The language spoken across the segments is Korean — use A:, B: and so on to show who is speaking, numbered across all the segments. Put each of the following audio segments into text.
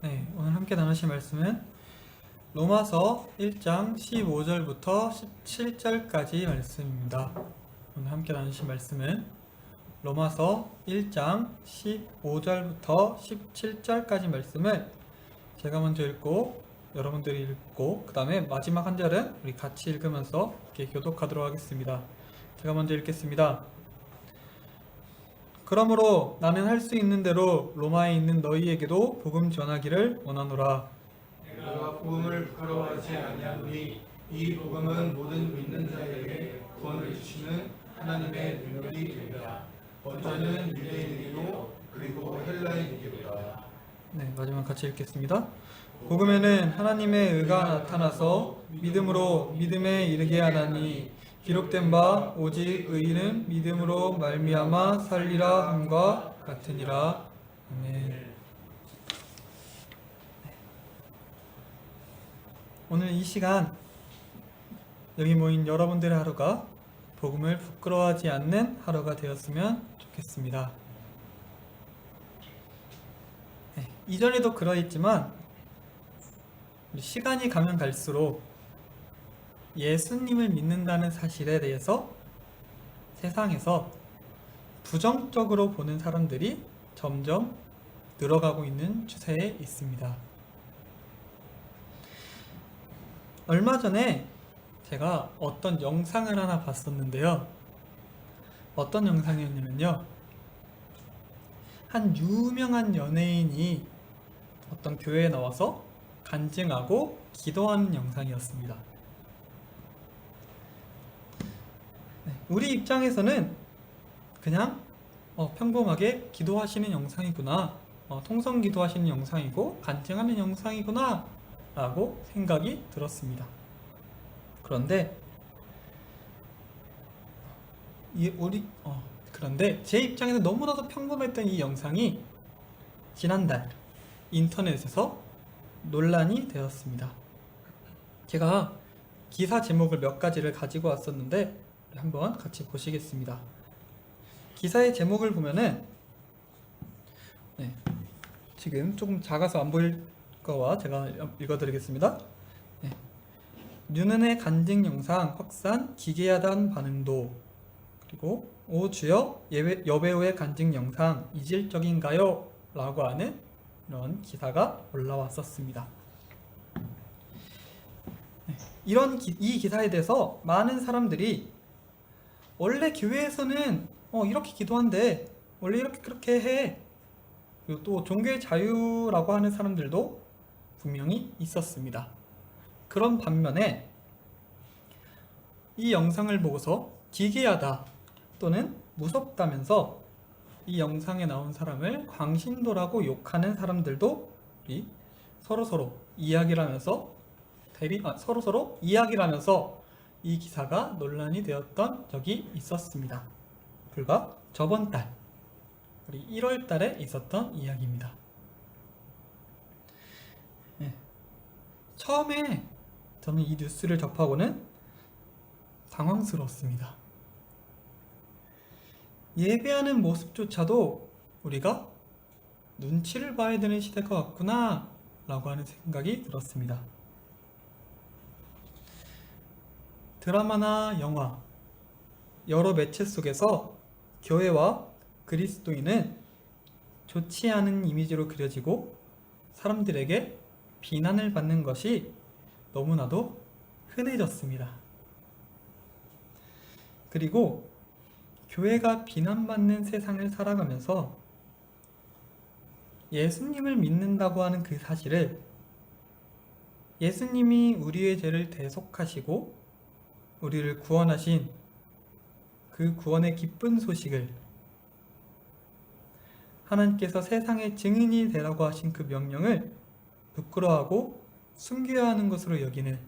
A: 네, 오늘 함께 나누실 말씀은 로마서 1장 15절부터 17절까지 말씀입니다. 오늘 함께 나누실 말씀은 로마서 1장 15절부터 17절까지 말씀을 제가 먼저 읽고 여러분들이 읽고 그 다음에 마지막 한 절은 우리 같이 읽으면서 이렇게 교독하도록 하겠습니다. 제가 먼저 읽겠습니다. 그러므로 나는 할 수 있는 대로 로마에 있는 너희에게도 복음 전하기를 원하노라.
B: 내가 복음을 부끄러워하지 아니하노니 이 복음은 모든 믿는 자에게 구원을 주시는 하나님의 능력이 됩니다. 먼저는 유대인에게도 그리고 헬라인에게로다.
A: 네, 마지막 같이 읽겠습니다. 복음에는 하나님의 의가 나타나서 믿음으로 믿음에 이르게 하나니 기록된 바 오직 의인은 믿음으로 말미암아 살리라 함과 같으니라. 아멘. 오늘 이 시간 여기 모인 여러분들의 하루가 복음을 부끄러워하지 않는 하루가 되었으면 좋겠습니다. 네, 이전에도 그러했지만 시간이 가면 갈수록 예수님을 믿는다는 사실에 대해서 세상에서 부정적으로 보는 사람들이 점점 늘어가고 있는 추세에 있습니다. 얼마 전에 제가 어떤 영상을 하나 봤었는데요. 어떤 영상이었냐면요. 한 유명한 연예인이 어떤 교회에 나와서 간증하고 기도하는 영상이었습니다. 우리 입장에서는 그냥 어, 평범하게 기도하시는 영상이구나, 어, 통성 기도하시는 영상이고 간증하는 영상이구나 라고 생각이 들었습니다. 그런데 이 우리 어, 그런데 제 입장에서 너무나도 평범했던 이 영상이 지난달 인터넷에서 논란이 되었습니다. 제가 기사 제목을 몇 가지를 가지고 왔었는데 한번 같이 보시겠습니다. 기사의 제목을 보면은 네, 지금 조금 작아서 안 보일 거와 제가 읽어드리겠습니다. 네. 윤은의 간증 영상 확산 기괴하단 반응도 그리고 오 주여 예배, 여배우의 간증 영상 이질적인가요? 라고 하는 이런 기사가 올라왔었습니다. 네, 이런 기, 이 기사에 대해서 많은 사람들이 원래 교회에서는 어, 이렇게 기도한대 원래 이렇게 그렇게 해 그리고 또 종교의 자유라고 하는 사람들도 분명히 있었습니다. 그런 반면에 이 영상을 보고서 기괴하다 또는 무섭다면서 이 영상에 나온 사람을 광신도라고 욕하는 사람들도 우리 서로 서로 이야기를 하면서 대리 아, 서로 서로 이야기를 하면서 이 기사가 논란이 되었던 적이 있었습니다. 불과 저번 달 우리 1월 달에 있었던 이야기입니다. 네. 처음에 저는 이 뉴스를 접하고는 당황스러웠습니다. 예배하는 모습조차도 우리가 눈치를 봐야 되는 시대가 왔구나 라고 하는 생각이 들었습니다. 드라마나 영화, 여러 매체 속에서 교회와 그리스도인은 좋지 않은 이미지로 그려지고 사람들에게 비난을 받는 것이 너무나도 흔해졌습니다. 그리고 교회가 비난받는 세상을 살아가면서 예수님을 믿는다고 하는 그 사실을 예수님이 우리의 죄를 대속하시고 우리를 구원하신 그 구원의 기쁜 소식을 하나님께서 세상의 증인이 되라고 하신 그 명령을 부끄러워하고 숨겨야 하는 것으로 여기는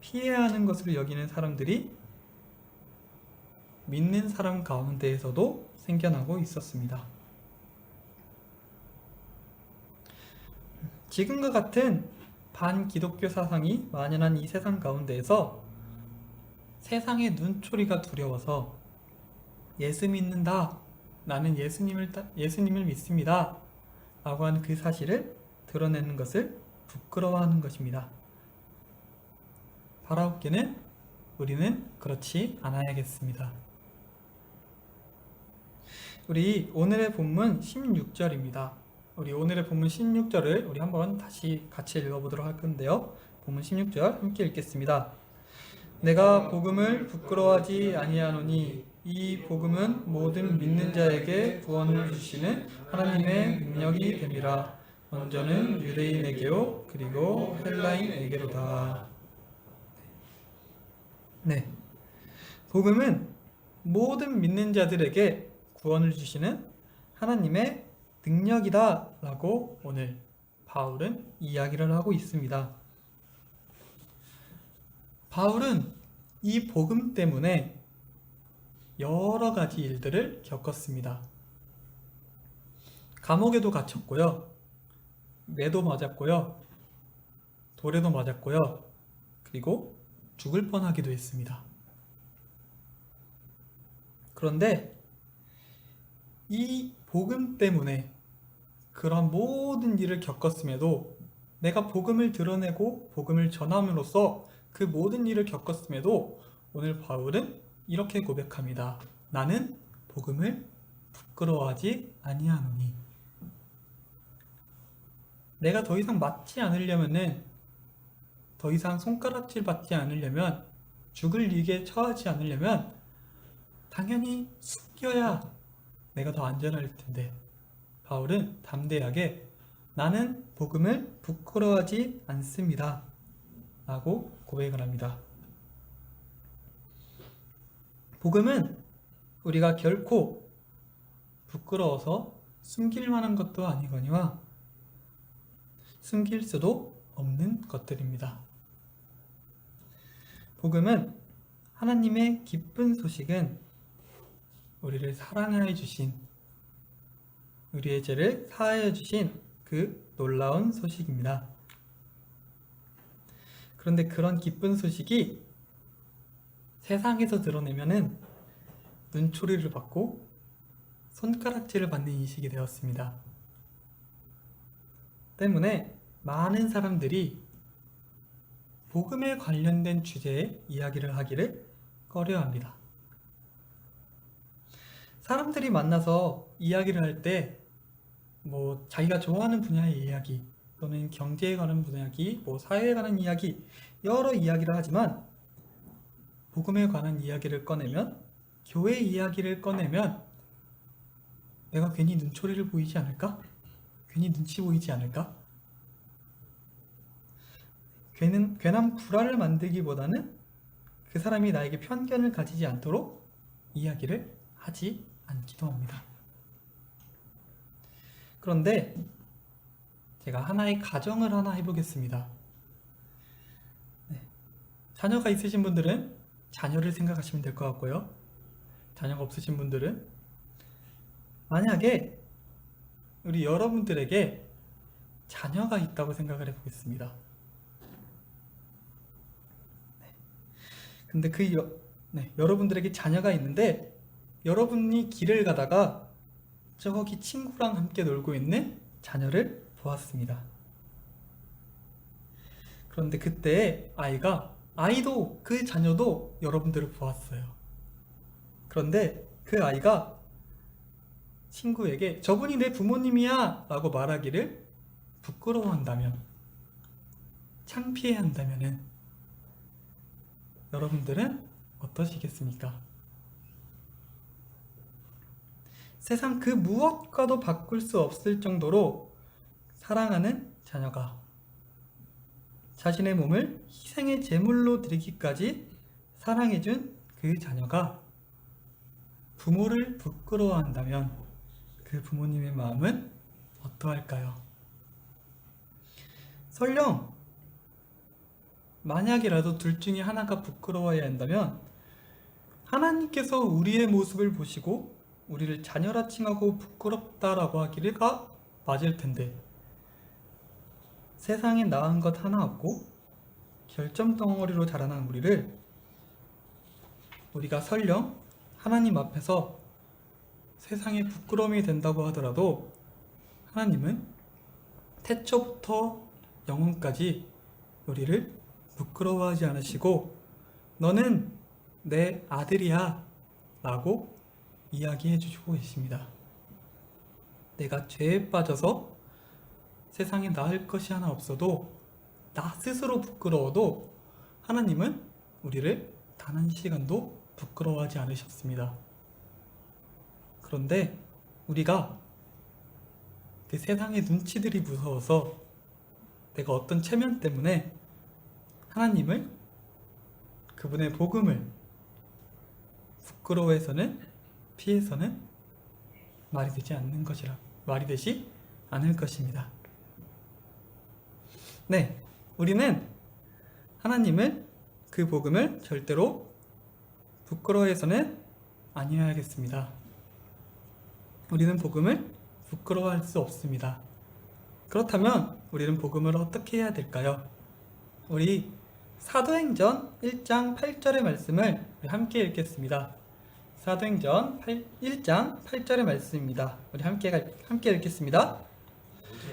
A: 피해야 하는 것으로 여기는 사람들이 믿는 사람 가운데에서도 생겨나고 있었습니다. 지금과 같은 반기독교 사상이 만연한 이 세상 가운데에서 세상의 눈초리가 두려워서 예수 믿는다. 나는 예수님을 따- 예수님을 믿습니다. 라고 하는 그 사실을 드러내는 것을 부끄러워하는 것입니다. 바라옵기는 우리는 그렇지 않아야겠습니다. 우리 오늘의 본문 16절입니다. 우리 오늘의 본문 16절을 우리 한번 다시 같이 읽어보도록 할 건데요. 본문 16절 함께 읽겠습니다. 내가 복음을 부끄러워하지 아니하노니 이 복음은 모든 믿는 자에게 구원을 주시는 하나님의 능력이 됨이라 먼저는 유대인에게요 그리고 헬라인에게로다. 네. 복음은 모든 믿는 자들에게 구원을 주시는 하나님의 능력이다 라고 오늘 바울은 이야기를 하고 있습니다. 바울은 이 복음 때문에 여러 가지 일들을 겪었습니다. 감옥에도 갇혔고요. 매도 맞았고요. 돌에도 맞았고요. 그리고 죽을 뻔하기도 했습니다. 그런데 이 복음 때문에 그런 모든 일을 겪었음에도 내가 복음을 드러내고 복음을 전함으로써 그 모든 일을 겪었음에도 오늘 바울은 이렇게 고백합니다. 나는 복음을 부끄러워하지 아니하노니 내가 더 이상 맞지 않으려면은 더 이상 손가락질 받지 않으려면 죽을 일에 처하지 않으려면 당연히 숨겨야 내가 더 안전할 텐데 바울은 담대하게 나는 복음을 부끄러워하지 않습니다. 라고 고백을 합니다. 복음은 우리가 결코 부끄러워서 숨길 만한 것도 아니거니와 숨길 수도 없는 것들입니다. 복음은 하나님의 기쁜 소식은 우리를 사랑하여 주신 우리의 죄를 사하여 주신 그 놀라운 소식입니다. 그런데 그런 기쁜 소식이 세상에서 드러내면은 눈초리를 받고 손가락질을 받는 인식이 되었습니다. 때문에 많은 사람들이 복음에 관련된 주제의 이야기를 하기를 꺼려합니다. 사람들이 만나서 이야기를 할 때 뭐 자기가 좋아하는 분야의 이야기 또는 경제에 관한 이야기, 뭐 사회에 관한 이야기 여러 이야기를 하지만 복음에 관한 이야기를 꺼내면 교회 이야기를 꺼내면 내가 괜히 눈초리를 보이지 않을까? 괜히 눈치 보이지 않을까? 괜한, 괜한 불화를 만들기보다는 그 사람이 나에게 편견을 가지지 않도록 이야기를 하지 않기도 합니다. 그런데 제가 하나의 가정을 하나 해보겠습니다. 네. 자녀가 있으신 분들은 자녀를 생각하시면 될 것 같고요. 자녀가 없으신 분들은 만약에 우리 여러분들에게 자녀가 있다고 생각을 해보겠습니다. 네. 근데 그 여, 네, 여러분들에게 자녀가 있는데 여러분이 길을 가다가 저기 친구랑 함께 놀고 있는 자녀를 보았습니다. 그런데 그때 아이가 아이도 그 자녀도 여러분들을 보았어요. 그런데 그 아이가 친구에게 저분이 내 부모님이야 라고 말하기를 부끄러워한다면 창피해 한다면은 여러분들은 어떠시겠습니까? 세상 그 무엇과도 바꿀 수 없을 정도로 사랑하는 자녀가 자신의 몸을 희생의 제물로 드리기까지 사랑해준 그 자녀가 부모를 부끄러워한다면 그 부모님의 마음은 어떠할까요? 설령 만약이라도 둘 중에 하나가 부끄러워야 한다면 하나님께서 우리의 모습을 보시고 우리를 자녀라 칭하고 부끄럽다라고 하기가 맞을 텐데 세상에 나은 것 하나 없고 결점 덩어리로 자라난 우리를 우리가 설령 하나님 앞에서 세상에 부끄러움이 된다고 하더라도 하나님은 태초부터 영혼까지 우리를 부끄러워하지 않으시고 너는 내 아들이야 라고 이야기해 주시고 계십니다. 내가 죄에 빠져서 세상에 나을 것이 하나 없어도 나 스스로 부끄러워도 하나님은 우리를 단 한 시간도 부끄러워하지 않으셨습니다. 그런데 우리가 그 세상의 눈치들이 무서워서 내가 어떤 체면 때문에 하나님을 그분의 복음을 부끄러워해서는 피해서는 말이 되지 않는 것이라 말이 되지 않을 것입니다. 네, 우리는 하나님을 그 복음을 절대로 부끄러워해서는 아니어야겠습니다. 우리는 복음을 부끄러워할 수 없습니다. 그렇다면 우리는 복음을 어떻게 해야 될까요? 우리 사도행전 1장 8절의 말씀을 함께 읽겠습니다. 사도행전 8, 1장 8절의 말씀입니다. 우리 함께 가- 함께 읽겠습니다.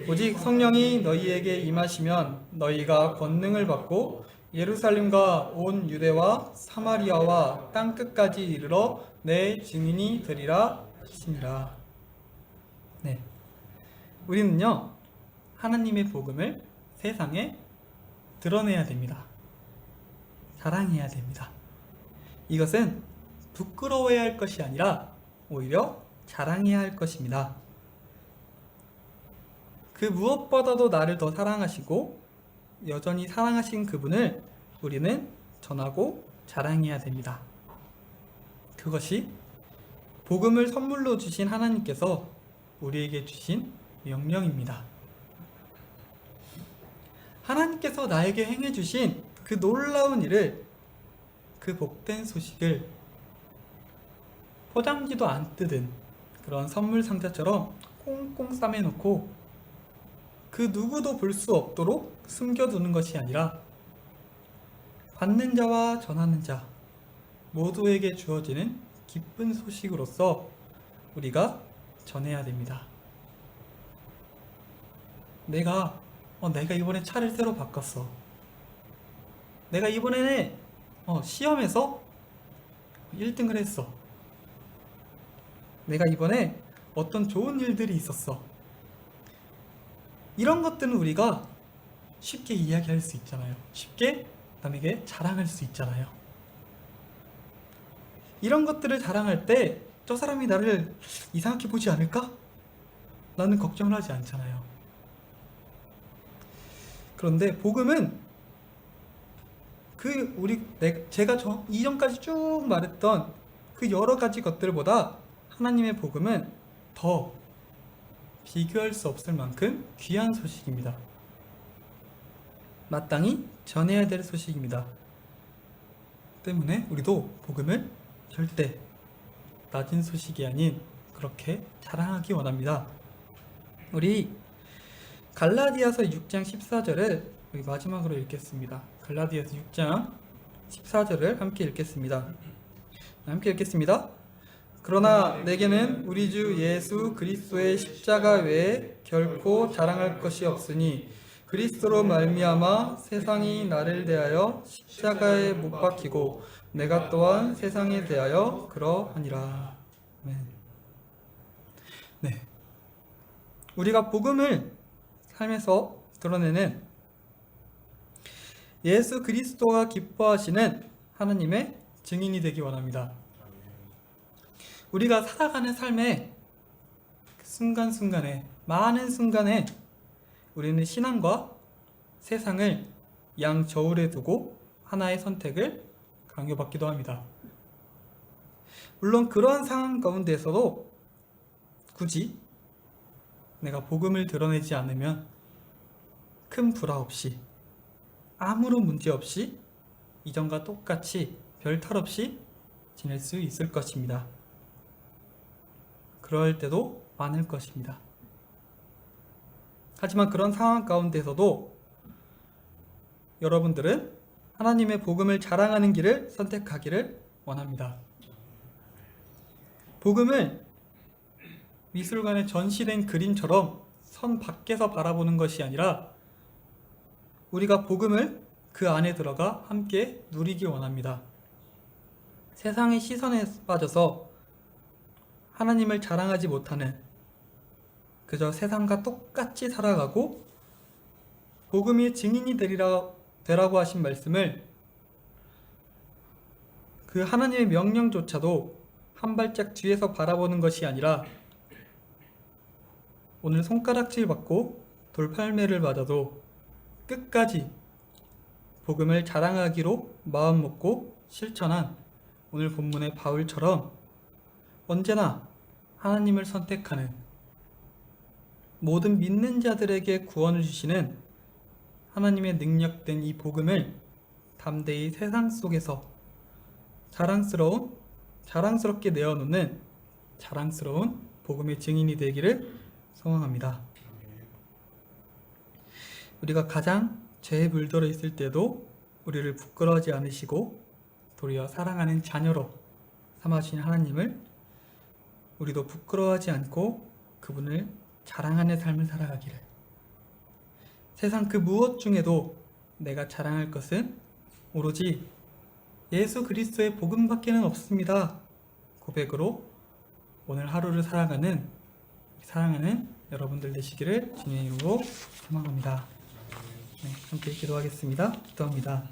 A: 오직 성령이 너희에게 임하시면 너희가 권능을 받고 예루살렘과 온 유대와 사마리아와 땅 끝까지 이르러 내 증인이 되리라 하시니라. 네. 우리는요. 하나님의 복음을 세상에 드러내야 됩니다. 자랑해야 됩니다. 이것은 부끄러워해야 할 것이 아니라 오히려 자랑해야 할 것입니다. 그 무엇보다도 나를 더 사랑하시고 여전히 사랑하신 그분을 우리는 전하고 자랑해야 됩니다. 그것이 복음을 선물로 주신 하나님께서 우리에게 주신 명령입니다. 하나님께서 나에게 행해 주신 그 놀라운 일을 그 복된 소식을 포장지도 안 뜯은 그런 선물 상자처럼 꽁꽁 싸매놓고 그 누구도 볼 수 없도록 숨겨두는 것이 아니라 받는 자와 전하는 자 모두에게 주어지는 기쁜 소식으로서 우리가 전해야 됩니다. 내가 어, 내가 이번에 차를 새로 바꿨어. 내가 이번에 어, 시험에서 1등을 했어. 내가 이번에 어떤 좋은 일들이 있었어. 이런 것들은 우리가 쉽게 이야기할 수 있잖아요. 쉽게 남에게 자랑할 수 있잖아요. 이런 것들을 자랑할 때 저 사람이 나를 이상하게 보지 않을까? 라는 걱정을 하지 않잖아요. 그런데 복음은 그 우리 내, 제가 저 이전까지 쭉 말했던 그 여러 가지 것들보다 하나님의 복음은 더 비교할 수 없을 만큼 귀한 소식입니다. 마땅히 전해야 될 소식입니다. 때문에 우리도 복음을 절대 낮은 소식이 아닌 그렇게 자랑하기 원합니다. 우리 갈라디아서 6장 14절을 우리 마지막으로 읽겠습니다. 갈라디아서 6장 14절을 함께 읽겠습니다. 함께 읽겠습니다. 그러나 내게는 우리 주 예수 그리스도의 십자가 외에 결코 자랑할 것이 없으니 그리스도로 말미암아 세상이 나를 대하여 십자가에 못 박히고 내가 또한 세상에 대하여 그러하니라. 네. 우리가 복음을 삶에서 드러내는 예수 그리스도가 기뻐하시는 하나님의 증인이 되기 원합니다. 우리가 살아가는 삶의 그 순간순간에 많은 순간에 우리는 신앙과 세상을 양 저울에 두고 하나의 선택을 강요받기도 합니다. 물론 그러한 상황 가운데서도 굳이 내가 복음을 드러내지 않으면 큰 불화 없이 아무런 문제 없이 이전과 똑같이 별 탈 없이 지낼 수 있을 것입니다. 그럴 때도 많을 것입니다. 하지만 그런 상황 가운데서도 여러분들은 하나님의 복음을 자랑하는 길을 선택하기를 원합니다. 복음을 미술관에 전시된 그림처럼 선 밖에서 바라보는 것이 아니라 우리가 복음을 그 안에 들어가 함께 누리기 원합니다. 세상의 시선에 빠져서 하나님을 자랑하지 못하는 그저 세상과 똑같이 살아가고 복음의 증인이 되리라 되라고 하신 말씀을 그 하나님의 명령조차도 한 발짝 뒤에서 바라보는 것이 아니라 오늘 손가락질 받고 돌팔매를 맞아도 끝까지 복음을 자랑하기로 마음 먹고 실천한 오늘 본문의 바울처럼 언제나 하나님을 선택하는 모든 믿는 자들에게 구원을 주시는 하나님의 능력된 이 복음을 담대히 세상 속에서 자랑스러운 자랑스럽게 내어놓는 자랑스러운 복음의 증인이 되기를 소망합니다. 우리가 가장 죄에 물들어 있을 때도 우리를 부끄러워하지 않으시고 도리어 사랑하는 자녀로 삼아주신 하나님을 우리도 부끄러워하지 않고 그분을 자랑하는 삶을 살아가기를 세상 그 무엇 중에도 내가 자랑할 것은 오로지 예수 그리스도의 복음밖에는 없습니다. 고백으로 오늘 하루를 살아가는 사랑하는 여러분들 되시기를 주님의 이름으로 소망합니다. 네, 함께 기도하겠습니다. 기도합니다.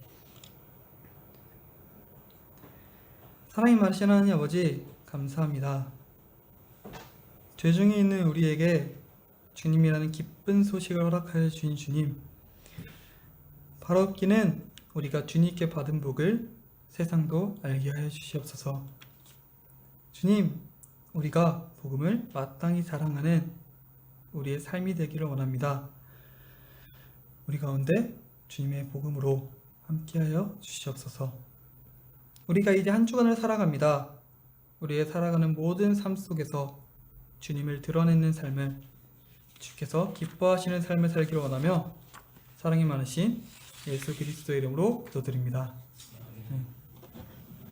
A: 사랑이 많으신 하나님 아버지 감사합니다. 죄 중에 있는 우리에게 주님이라는 기쁜 소식을 허락하여 주신 주님. 바로 없기는 우리가 주님께 받은 복을 세상도 알게 하여 주시옵소서. 주님 우리가 복음을 마땅히 자랑하는 우리의 삶이 되기를 원합니다. 우리 가운데 주님의 복음으로 함께하여 주시옵소서. 우리가 이제 한 주간을 살아갑니다. 우리의 살아가는 모든 삶 속에서 주님을 드러내는 삶을 주께서 기뻐하시는 삶을 살기를 원하며 사랑이 많으신 예수 그리스도의 이름으로 기도드립니다. 네.